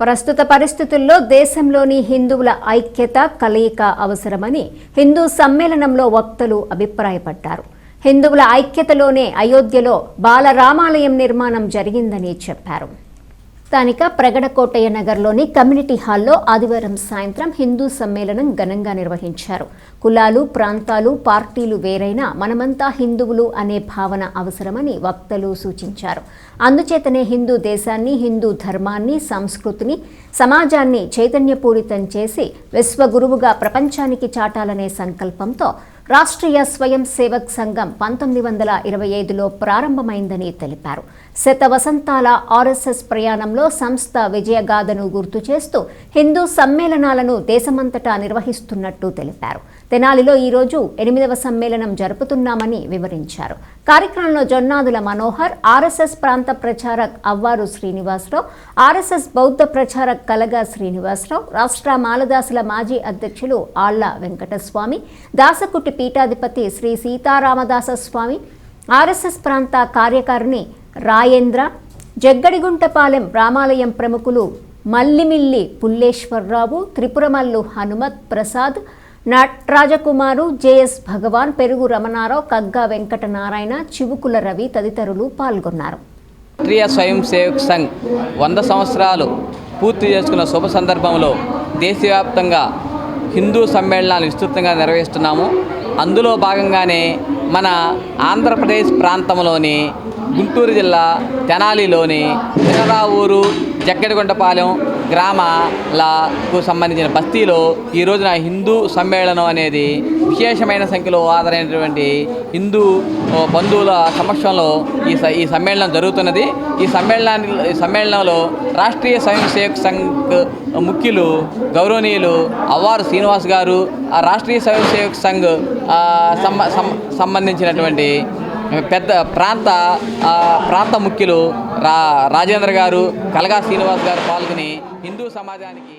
ప్రస్తుత పరిస్థితుల్లో దేశంలోని హిందువుల ఐక్యత కలయిక అవసరమని హిందూ సమ్మేళనంలో వక్తలు అభిప్రాయపడ్డారు. హిందువుల ఐక్యతలోనే అయోధ్యలో బాలరామాలయం నిర్మాణం జరిగిందని చెప్పారు. స్థానిక ప్రగడకోటయ్య నగర్లోని కమ్యూనిటీ హాల్లో ఆదివారం సాయంత్రం హిందూ సమ్మేళనం ఘనంగా నిర్వహించారు. కులాలు ప్రాంతాలు పార్టీలు వేరైనా మనమంతా హిందువులు అనే భావన అవసరమని వక్తలు సూచించారు. అందుచేతనే హిందూ దేశాన్ని హిందూ ధర్మాన్ని సంస్కృతిని సమాజాన్ని చైతన్యపూరితం చేసి విశ్వగురువుగా ప్రపంచానికి చాటాలనే సంకల్పంతో రాష్ట్రీయ స్వయం సేవక్ సంఘం పంతొమ్మిది వందల ఇరవై ఐదులో ప్రారంభమైందని తెలిపారు. శత వసంతాల ఆర్ఎస్ఎస్ ప్రయాణంలో సంస్థ విజయగాథను గుర్తు చేస్తూ హిందూ సమ్మేళనాలను దేశమంతటా నిర్వహిస్తున్నట్టు తెలిపారు. తెనాలిలో ఈరోజు ఎనిమిదవ సమ్మేళనం జరుపుతున్నామని వివరించారు. కార్యక్రమంలో జొన్నాదుల మనోహర్ ఆర్ఎస్ఎస్ ప్రాంత ప్రచారక్ అవ్వారు శ్రీనివాసరావు ఆర్ఎస్ఎస్ బౌద్ధ ప్రచారక్ కలగా శ్రీనివాసరావు రాష్ట్ర మాలదాసుల మాజీ అధ్యక్షులు ఆళ్ళ వెంకటస్వామి దాసకుటి పీఠాధిపతి శ్రీ సీతారామదాస స్వామి ఆర్ఎస్ఎస్ ప్రాంత కార్యకారిణి రాయేంద్ర జగ్గడిగుంటపాలెం రామాలయం ప్రముఖులు మల్లిమిల్లి పుల్లేశ్వరరావు త్రిపురమల్లు హనుమత్ ప్రసాద్ నటరాజకుమారు జేఎస్ భగవాన్ పెరుగు రమణారావు కగ్గా వెంకట నారాయణ చివుకుల రవి తదితరులు పాల్గొన్నారు. రాష్ట్రీయ స్వయం సేవక్ సంఘ్ వంద సంవత్సరాలు పూర్తి చేసుకున్న శుభ సందర్భంలో దేశవ్యాప్తంగా హిందూ సమ్మేళనాలు విస్తృతంగా నిర్వహిస్తున్నాము. అందులో భాగంగానే మన ఆంధ్రప్రదేశ్ ప్రాంతంలోని గుంటూరు జిల్లా తెనాలిలోని చినరావూరు జగ్గడిగుంటపాలెం గ్రామాలకు సంబంధించిన బస్తీలో ఈ రోజున హిందూ సమ్మేళనం అనేది విశేషమైన సంఖ్యలో ఆధారైనటువంటి హిందూ బంధువుల సమక్షంలో ఈ స ఈ సమ్మేళనం జరుగుతున్నది. ఈ సమ్మేళనాన్ని ఈ సమ్మేళనంలో రాష్ట్రీయ స్వయం సేవక్ సంఘ్ ముఖ్యులు గౌరవనీయులు అవ్వారు శ్రీనివాస్ గారు. ఆ రాష్ట్రీయ స్వయం సేవక్ సంఘ్ సం- సంబంధించినటువంటి పెద్ద ప్రాంత ప్రాంత ముఖ్యులు రా రాజేంద్ర గారు కలగా శ్రీనివాస్ గారు పాల్గొని హిందూ సమాజానికి